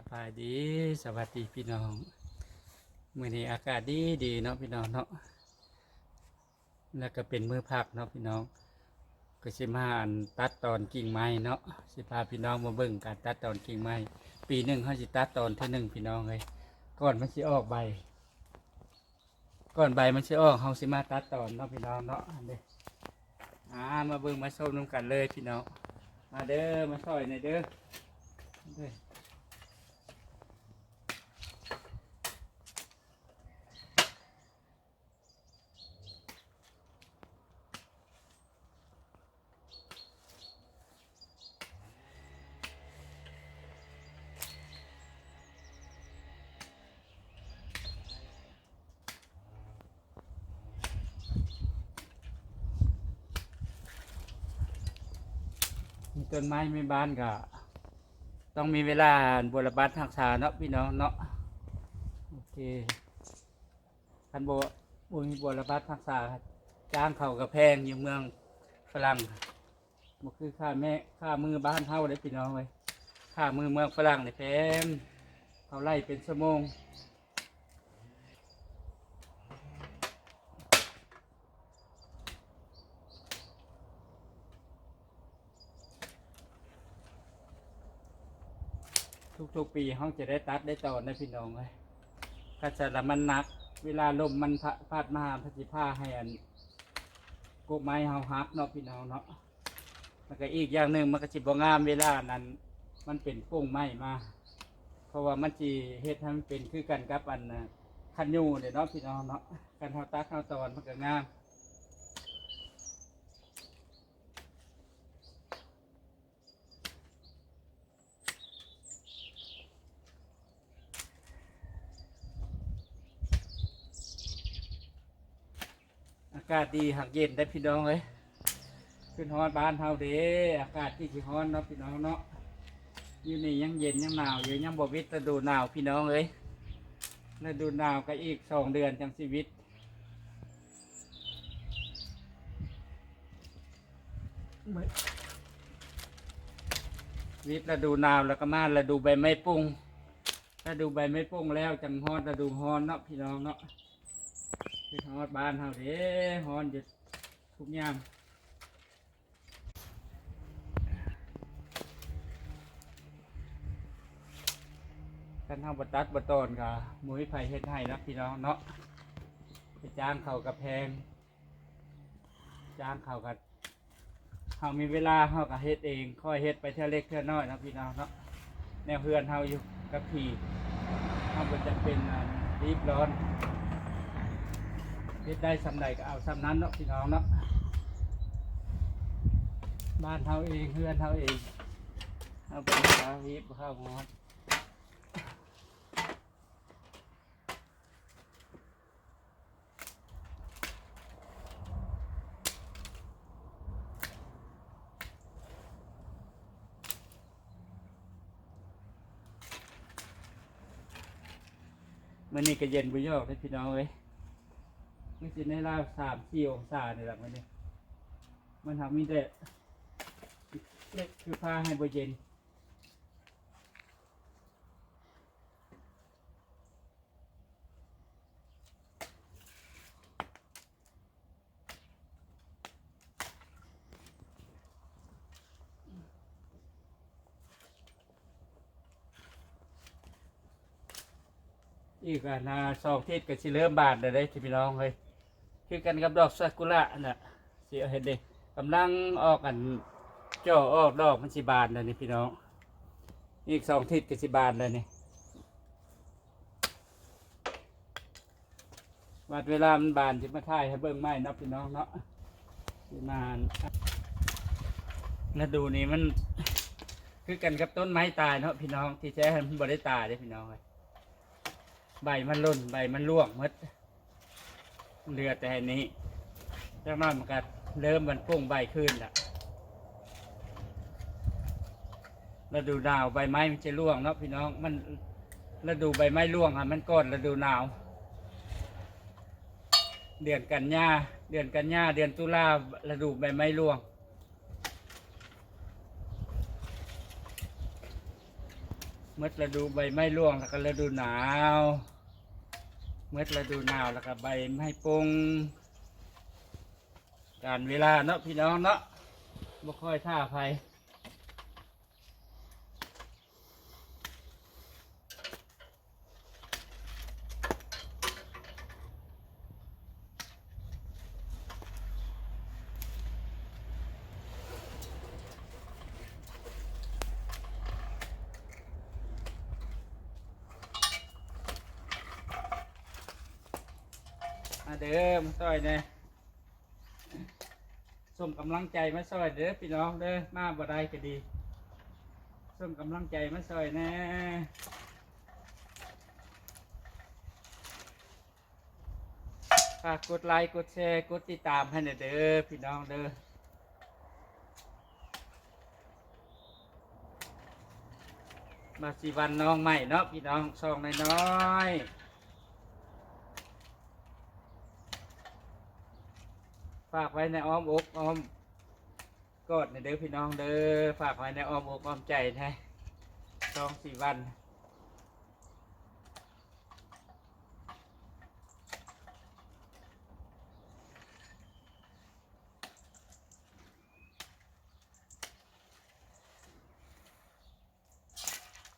สบายดีสวัสดีพี่น้องมื้อนี้อากาศดีดีเนาะพี่น้องเนาะแล้วก็เป็นมือพักเนาะพี่น้อง ก็สิมาอันตัดตอนกิ่งไม้เนาะสิพาพี่น้องมาเบิ่งการตัดตอนกิ่งไม้ปีหนึ่งเขาสิตัดตอนเท่านึงพี่น้องเลยก่อนมันสิออกใบ ก่อนใบมันสิออกเขาสิมาตัดตอนเนาะพี่น้องเนาะอันเด้อ่ามาเบิ่งมาชมน้ำกันเลยพี่น้องมาเด้อมาซอยหน่อยเด้อเด้อ ต้นไม้ไม่บ้านก็ต้องมีเวลาบรบัดรักษาเนาะพี่น้องเนาะโอเคคันโบบุญบรบัดรักษาจ้างเขากับแพงอยู่เมืองฝรั่งบ่คือค่าแม่ค่ามือบ้านเท่าเลยพี่น้องเลยค่ามือเมืองฝรั่งเนี่ยแพงเขาไล่เป็นชั่วโมง ทุกๆปีเขาจะได้ตัดได้ต่อในะพี่น้องเลยก็จะละมันนัก เวลาลมมันพ,พัดมาพัดผ้าให้อันกกไม้เฮาฮักเนาะพี่น้องเนาะแล้วก็อีกอย่างหนึ่งมันก็จิบงามเวลานั้น มันเป็นโป่งไม้มา เพราะว่ามันจีเฮ็ดให้มันเป็นคือกันกับอันคันยูเนี่ยเนาะพี่น้องเนาะการเฮาตัดเฮาตอนมันก็งามากาศดีหักเย็นได้พี่น้องเลยขึ้นฮอนบ้านเฮาเด้อากาศที่สิฮอนเนาะพี่น้องเนาะอยู่นี่ยังเย็นยังหนาวอยู่ยังบวิตฤดูหนาวพี่น้องเลยฤดูหนาวก็อีกสองเดือนจังชีวิตวิตฤดูหนาวแล้วก็มาฤดูใบไม้ปุ้งฤดูใบไม้ปุ้งแล้วจังฮอนฤดูฮอนเนาะพี่น้องเนาะ คือฮอดบ้านเฮาเด้ฮอนจะทุกยามกันเฮาบ่ตัดบ่ตอนก็มุ้ยไผเฮ็ดให้นะพี่น้องเนาะไปจ้างเขากับแพง จ้างเขากับเฮามีเวลาเฮาก็เฮ็ดเอง ค่อยเฮ็ดไปเท่าเล็กเท่าน้อยนะพี่น้องเนาะแนวเพื่อนเฮาอยู่กับพี่เฮาบ่จำเป็นรีบร้อน เฮ็ดได้สำใดก็เอาสำนั้นเนาะพี่น้องเนาะบ้านเฮาเองเพื่อนเฮาเองเอาไปหาวิบข้าวหอมมื่อนี้ก็เย็นบุยอกเลยพี่น้องเอ้ย มันสิในราวสามสี่องศาเนี่ยแหละมันเนี่ยมันทำมีแต่เล็กคือผ้าให้บเย็นอีกอันนาสองทิศก็สิเริ่มบานแล้วได้ที่พี่น้องเฮ้ย คือกันกับดอกซากุระน่ะเสีเห็นเด็กำลังออกกันเจ่อออกดอกมันสิบานเลยนี่พี่น้อง อีกสองทิศก็สิบานเลยนี่วัดเวลามันบานจะมาถ่ายให้เบิ่งไม้เนาะพี่น้องเนาะสิมานแล้วดูนี่มัน คือกันกับต้นไม้ตายเนาะพี่น้องที่แท้มันบ่ได้ตายเด้พี่น้องใบมันล่นใบมันร่วงหมด เรือแต่อันนี้จากนั้นมันก็เริ่มมันปุ้งใบขึ้นละฤดูหนาวใบไม้มันจะร่วงเนาะพี่น้องมันฤดูใบไม้ร่วงอะมันก่อนฤดูหนาว เดือนกันยาเดือนกันยาเดือนตุลาฤดูใบไม้ร่วงเมื่อฤดูใบไม้ร่วงแล้วก็ฤดูหนาว เมื่อฤดูหนาวแล้วก็ใบไม้ปงการเวลาเนาะพี่น้องเนาะบ่ค่อยท่าไฟ เด้อมาซอยเนี่ยส่งกำลังใจมาซอยเด้อพี่น้องเด้อมาบ่ได้ก็ดีส่งกำลังใจมาซอยแน่ฝากกดไลค์กดแชร์กดติดตามให้หน่อยเด้อพี่น้องเด้อมาสีวันน้องใหม่เนาะพี่น้องซองน้อยๆ ฝากไว้ในอ้อมอกอ้อมกอดในเด้อพี่น้องเด้อฝากไว้ในอ้อมอกอ้อมใจนะซองสี่วัน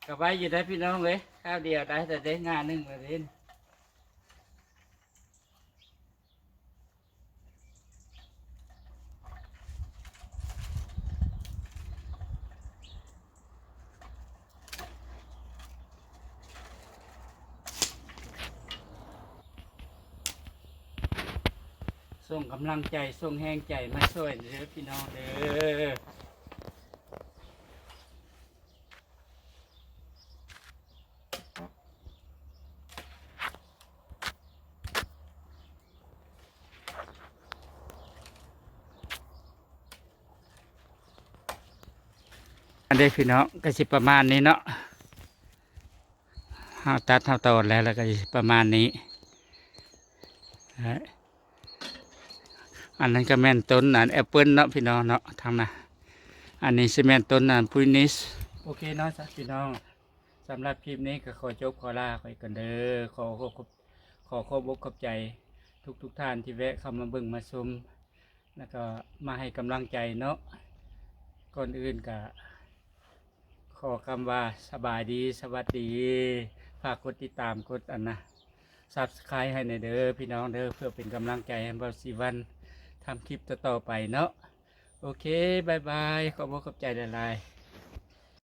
กับไว้อยู่ได้พี่น้องเลยข้าวเดียวได้แต่ได้งานหนึ่งเลย ส่งกำลังใจส่งแห้งใจมาช่วยเด้อพี่น้องเด้ออันนี้พี่น้องก็สิประมาณนี้เนาะเฮาตัดเฮาตอนแล้วแล้วก็ประมาณนี้ อันนั้นก็แม่นต้นอันแอปเปิลเนาะพี่น้องเนาะทางน่ะอันนี้สิแม่นต้นอันพุยนิสโอเคเนาะจ้ะพี่น้องสำหรับคลิปนี้ก็ขอจบขอลาไปกันเด้อขอขอขอบขอขอบอกขอบใจทุกทุกท่านที่แวะเข้ามาเบิ่งมาชมแล้วก็มาให้กำลังใจเนาะก่อนอื่นก็ขอคำว่าสบายดีสวัสดีฝากกดติดตามกดอันนะซับสไครต์ให้ในอยเด้อพี่น้องเด้อเพื่อเป็นกำลังใจให้เราสีวัน ทำคลิปต่อๆไปเนาะโอเคบายบายขอบคุณขอบใจหลายๆ